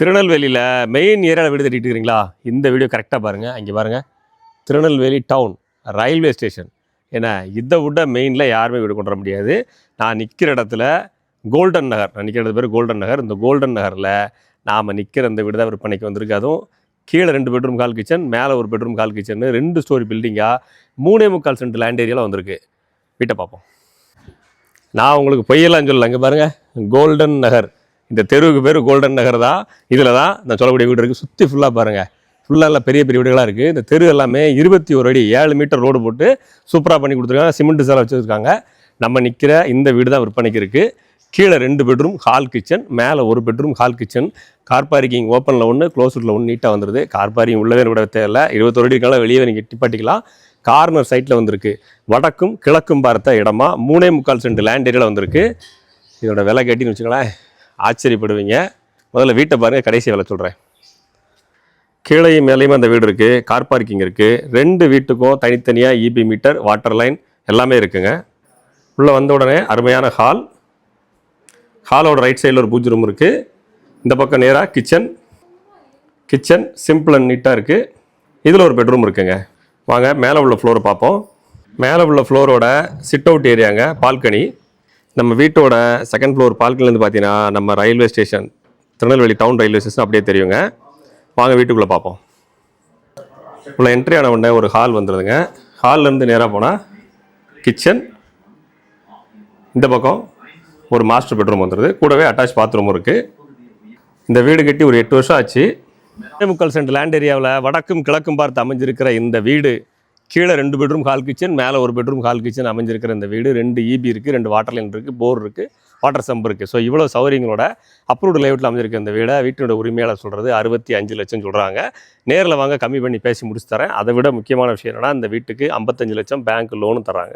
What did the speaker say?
திருநெல்வேலியில் மெயின் ஏரியாவில் வீடு கட்டிட்டு இருக்கிறீங்களா? இந்த வீடியோ கரெக்டாக பாருங்கள் அங்கே பாருங்கள் திருநெல்வேலி டவுன் ரயில்வே ஸ்டேஷன் ஏன்னா இதை விட மெயினில் யாருமே வீடு கொண்டு வர முடியாது. நான் நிற்கிற இடத்துல கோல்டன் நகர் நான் நிற்கிற பேர் கோல்டன் நகர் இந்த கோல்டன் நகரில் நாம் நிற்கிற இந்த வீடு தான் விற்பனைக்கு வந்திருக்கு. அதுவும் கீழே ரெண்டு பெட்ரூம் கால் கிச்சன் மேலே ஒரு பெட்ரூம் கால் கிச்சன் ரெண்டு ஸ்டோரி பில்டிங்காக மூணே முக்கால் சென்ட் லேண்ட் ஏரியாவில் வந்திருக்கு. வீட்டை பார்ப்போம். நான் உங்களுக்கு பொய்யெல்லாம் சொல்லலை. அங்கே பாருங்கள் கோல்டன் நகர் இந்த தெருவுக்கு பேர் கோல்டன் நகர் தான். இதில் தான் நான் சொல்லக்கூடிய வீடு இருக்குது சுற்றி ஃபுல்லாக பாருங்கள் ஃபுல்லாக எல்லாம் பெரிய பெரிய வீடுகளாக இருக்குது இந்த தெரு எல்லாமே இருபத்தி ஒரு அடி ஏழு மீட்டர் ரோடு போட்டு சூப்பராக பண்ணி கொடுத்துருக்காங்க. சிமெண்ட் சேலை வச்சுருக்காங்க. நம்ம நிற்கிற இந்த வீடு தான் விற்பனைக்கு இருக்குது கீழே ரெண்டு பெட்ரூம் ஹால் கிச்சன் மேலே ஒரு bedroom hall kitchen car parking ஓப்பனில் ஒன்று க்ளோஸ்டில் ஒன்று நீட்டாக வந்துருது. கார் பார்க்கிங் உள்ளவே விட தேவையில்ல. இருபத்தொரு அடிக்கால வெளியே நீங்கள் டிப்பாட்டிக்கலாம் கார்னர் சைட்டில் வந்திருக்கு. வடக்கும் கிழக்கும் பார்த்த இடமா மூணே முக்கால் சென்ட் லேண்ட் ஏரியாவில் வந்திருக்கு. இதோட விலை கேட்டின்னு வச்சுக்கோங்களேன். ஆச்சரியப்படுவீங்க. முதல்ல வீட்டை பாருங்கள் கடைசி வேலை சொல்கிறேன் கீழையும் மேலேயும் அந்த வீடு இருக்குது கார் பார்க்கிங் இருக்குது ரெண்டு வீட்டுக்கும் தனித்தனியாக இபி மீட்டர் வாட்டர் லைன் எல்லாமே இருக்குங்க. உள்ளே வந்த உடனே அருமையான ஹால் ஹாலோட ரைட் சைடில் ஒரு பூஜ் ரூம் இருக்குது இந்த பக்கம் நேராக கிச்சன் கிச்சன் சிம்பிள் அண்ட் நீட்டாக இருக்குது இதில் ஒரு பெட்ரூம் இருக்குங்க. வாங்க மேலே உள்ள ஃப்ளோரை பார்ப்போம். மேலே உள்ள ஃப்ளோரோட சிட் அவுட் ஏரியாங்க பால்கனி நம்ம வீட்டோட செகண்ட் ஃப்ளோர் பால்கனிலேருந்து பார்த்தீங்கன்னா நம்ம railway station Tirunelveli town railway station அப்படியே தெரியுங்க. வாங்க வீட்டுக்குள்ளே பார்ப்போம். உள்ள என்ட்ரி ஆன உடனே ஒரு ஹால் வந்துடுதுங்க ஹால்லேருந்து நேராக போனால் கிச்சன் இந்த பக்கம் ஒரு மாஸ்டர் பெட்ரூம் வந்துடுது கூடவே அட்டாச் பாத்ரூமும் இருக்குது இந்த வீடு கட்டி ஒரு எட்டு வருஷம் ஆச்சு. முக்கால் சென்ட் லேண்ட் ஏரியாவில் வடக்கும் கிழக்கும் பார்த்து அமைஞ்சிருக்கிற இந்த வீடு கீழே ரெண்டு பெட்ரூம் ஹால் கிச்சன் மேலே ஒரு பெட்ரூம் ஹால் கிச்சன் அமைஞ்சிருக்கிற இந்த வீடு. ரெண்டு இபி இருக்குது ரெண்டு வாட்டர் லைன் இருக்குது போர் இருக்குது வாட்டர் சம்ப் இருக்குது ஸோ இவ்வளோ சௌகரியங்களோட அப்ரூவ்டு லேவுட்டில் அமைஞ்சிருக்க இந்த வீடை வீட்டினோட உரிமையாளர் சொல்கிறது அறுபத்தி அஞ்சு லட்சம் சொல்கிறாங்க நேரில் வாங்க கம்மி பண்ணி பேசி முடிச்சு தரேன். அதை விட முக்கியமான விஷயம் என்னென்னா இந்த வீட்டுக்கு ஐம்பத்தஞ்சு லட்சம் பேங்க் லோனும் தராங்க